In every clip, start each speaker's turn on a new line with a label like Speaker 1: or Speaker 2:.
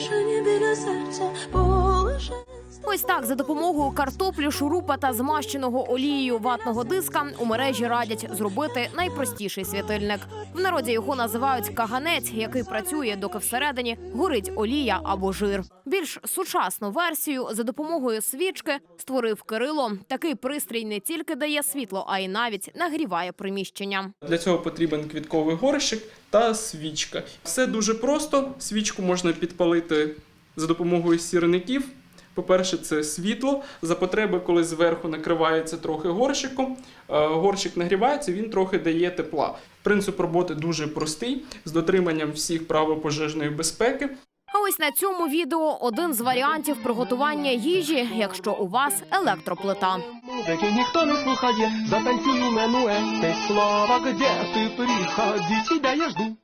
Speaker 1: tryna be
Speaker 2: Ось так за допомогою картоплі, шурупа та змащеного олією ватного диска у мережі радять зробити найпростіший світильник. В народі його називають каганець, який працює, доки всередині горить олія або жир. Більш сучасну версію за допомогою свічки створив Кирило. Такий пристрій не тільки дає світло, а й навіть нагріває приміщення.
Speaker 3: Для цього потрібен квітковий горщик та свічка. Все дуже просто. Свічку можна підпалити за допомогою сірників. По-перше, це світло. За потреби, коли зверху накривається трохи горщиком, е, горщик нагрівається, він трохи дає тепла. Принцип роботи дуже простий, з дотриманням всіх правил пожежної безпеки.
Speaker 2: А ось на цьому відео один з варіантів приготування їжі, якщо у вас електроплита.
Speaker 4: Музыки никто не слухає, затанцюю менуети слова, где ты приходи, тебя я жду.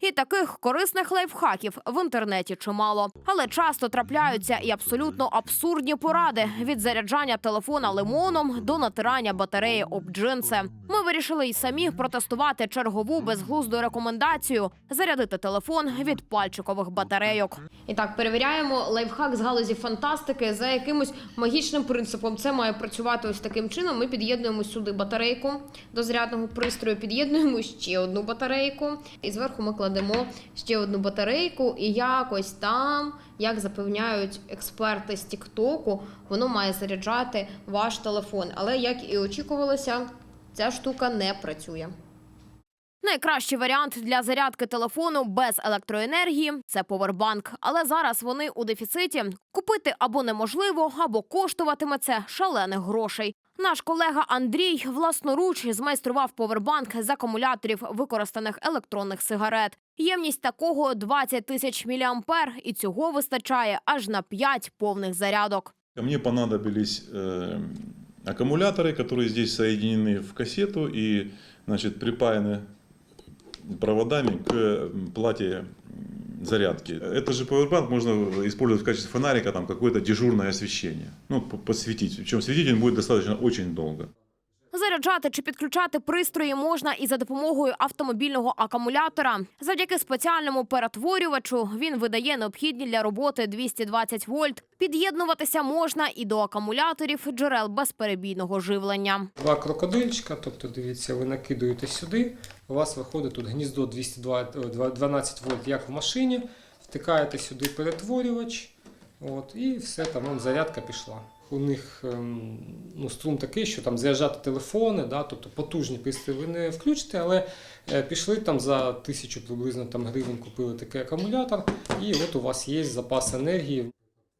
Speaker 2: І таких корисних лайфхаків в інтернеті чимало, але часто трапляються і абсолютно абсурдні поради від заряджання телефона лимоном до натирання батареї об джинси. Ми вирішили й самі протестувати чергову безглузду рекомендацію зарядити телефон від пальчикових батарейок. І так перевіряємо лайфхак з галузі фантастики за якимось магічним принципом. Це має працювати ось таким чином. Ми під'єднуємо сюди батарейку до зарядного пристрою, під'єднуємо ще одну батарейку, і зверху ми кладемо ще одну батарейку. І якось там, як запевняють експерти з Тіктоку, воно має заряджати ваш телефон. Але як і очікувалося, ця штука не працює. Найкращий варіант для зарядки телефону без електроенергії це повербанк. Але зараз вони у дефіциті. Купити або неможливо, або коштуватиме це шалених грошей. Наш колега Андрій власноруч змайстрував повербанк з акумуляторів використаних електронних сигарет. Ємність такого 20 тисяч міліампер, і цього вистачає аж на 5 повних зарядок.
Speaker 5: Мне понадобились э, аккумуляторы, которые здесь соединены в кассету и значит, припаяны проводами к м, плате м, зарядки. Это же powerbank можно использовать в качестве фонарика, там какое-то дежурное освещение. Ну, подсветить. Причем светить он будет достаточно очень долго.
Speaker 2: Заряджати чи підключати пристрої можна і за допомогою автомобільного акумулятора. Завдяки спеціальному перетворювачу він видає необхідні для роботи 220 вольт. Під'єднуватися можна і до акумуляторів джерел безперебійного живлення.
Speaker 6: Два крокодильчика, тобто дивіться, ви накидуєте сюди, у вас виходить тут гніздо 212 вольт, як в машині, втикаєте сюди перетворювач, от, і все, там вон, зарядка пішла. У них ем, ну, струм такий, що там заряджати телефони, да, тобто потужні пристрої ви не включите, але е, пішли там за тисячу приблизно там, гривень, купили такий акумулятор, і от у вас є запас енергії.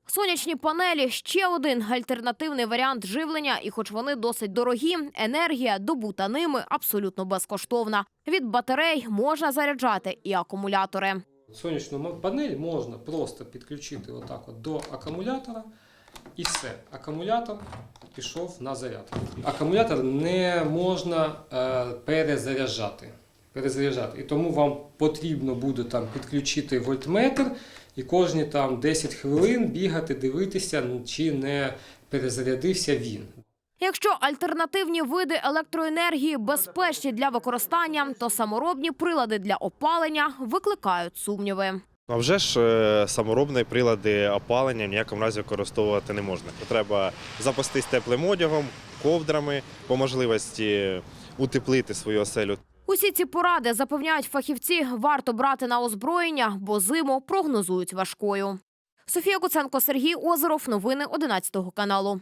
Speaker 2: Сонячні панелі ще один альтернативний варіант живлення, і хоч вони досить дорогі, енергія добута ними абсолютно безкоштовна. Від батарей можна заряджати і акумулятори.
Speaker 6: Сонячну панель можна просто підключити отак от до акумулятора і все. Акумулятор пішов на зарядку. Акумулятор не можна е, перезаряджати. перезаряджати. І тому вам потрібно буде там підключити вольтметр і кожні там 10 хвилин бігати, дивитися, чи не перезарядився він.
Speaker 2: Якщо альтернативні види електроенергії безпечні для використання, то саморобні прилади для опалення викликають сумніви.
Speaker 7: А вже ж е, саморобні прилади опалення в ніякому разі використовувати не можна. Треба запастись теплим одягом, ковдрами, по можливості утеплити свою оселю.
Speaker 2: Усі ці поради запевняють фахівці, варто брати на озброєння, бо зиму прогнозують важкою. Софія Куценко, Сергій Озеров. Новини 11 каналу.